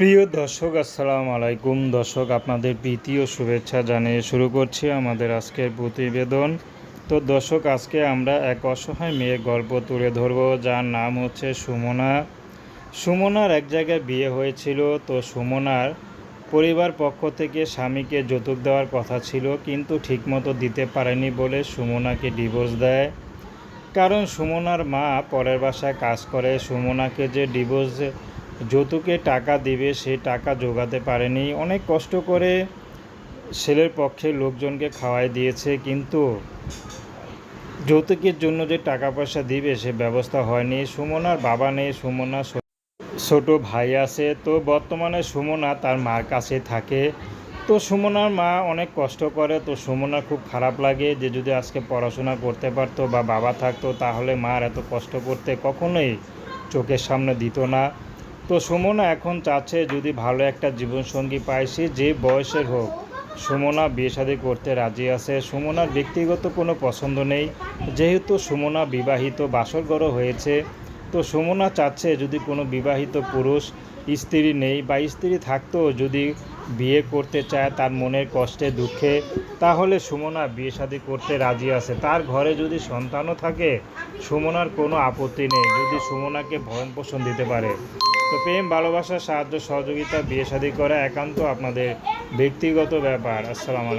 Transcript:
প্রিয় দর্শক, আসসালামু আলাইকুম। দর্শক, আপনাদের প্রীতি ও শুভেচ্ছা জানিয়ে শুরু করছি আমাদের আজকের প্রতিবেদন। তো দর্শক, আজকে আমরা এক অসহায় মেয়ের গল্প তুলে ধরব, যার নাম হচ্ছে সুমনা। সুমনার এক জায়গায় বিয়ে হয়েছিল। তো সুমনার পরিবার পক্ষ থেকে স্বামীকে যৌতুক দেওয়ার কথা ছিল, কিন্তু ঠিকমতো দিতে পারেনি বলে সুমনাকে ডিভোর্স দেয়। কারণ সুমনার মা পরের বাসায় কাজ করে। সুমনাকে যে ডিভোর্স যৌতুকে টাকা দিবে, সে টাকা জোগাতে পারেনি। অনেক কষ্ট করে ছেলের পক্ষে লোকজনকে খাওয়াই দিয়েছে, কিন্তু যৌতুকের জন্য যে টাকা পয়সা দিবে, সে ব্যবস্থা হয়নি। সুমনার বাবা নেই সুমনা ছো- ছোট ভাই আছে। তো বর্তমানে সুমনা তার মার কাছে থাকে। তো সুমনার মা অনেক কষ্ট করে, তো সুমনার খুব খারাপ লাগে যে যদি আজকে পড়াশোনা করতে পারতো বা বাবা থাকতো, তাহলে মার এত কষ্ট করতে কখনোই চোখের সামনে দিত না। তো সুমনা, এখন চাচ্ছে যদি ভালো একটা জীবনসঙ্গী পায় সে যে বয়সের হোক। সুমনা বিয়ে শাদী করতে রাজি আছে। সুমনার ব্যক্তিগত কোনো পছন্দ নেই। যেহেতু সুমনা বিবাহিত বাসরগড় হয়েছে তো সুমনা চাচ্ছে যদি কোনো বিবাহিত পুরুষ স্ত্রী নেই বা স্ত্রী থাকতেও যদি বিয়ে করতে চায় তার মনের কষ্টে, দুঃখে, তাহলে সুমনা বিয়ে শাদী করতে রাজি আছে। তার ঘরে যদি সন্তানও থাকে, সুমনার কোনো আপত্তি নেই, যদি সুমনাকে ভরণ পোষণ দিতে পারে। তো প্রেম, ভালোবাসা, সাহায্য, সহযোগিতা, বিয়ে শাদী করা একান্ত আপনাদের ব্যক্তিগত ব্যাপার। আসসালামু আলাইকুম।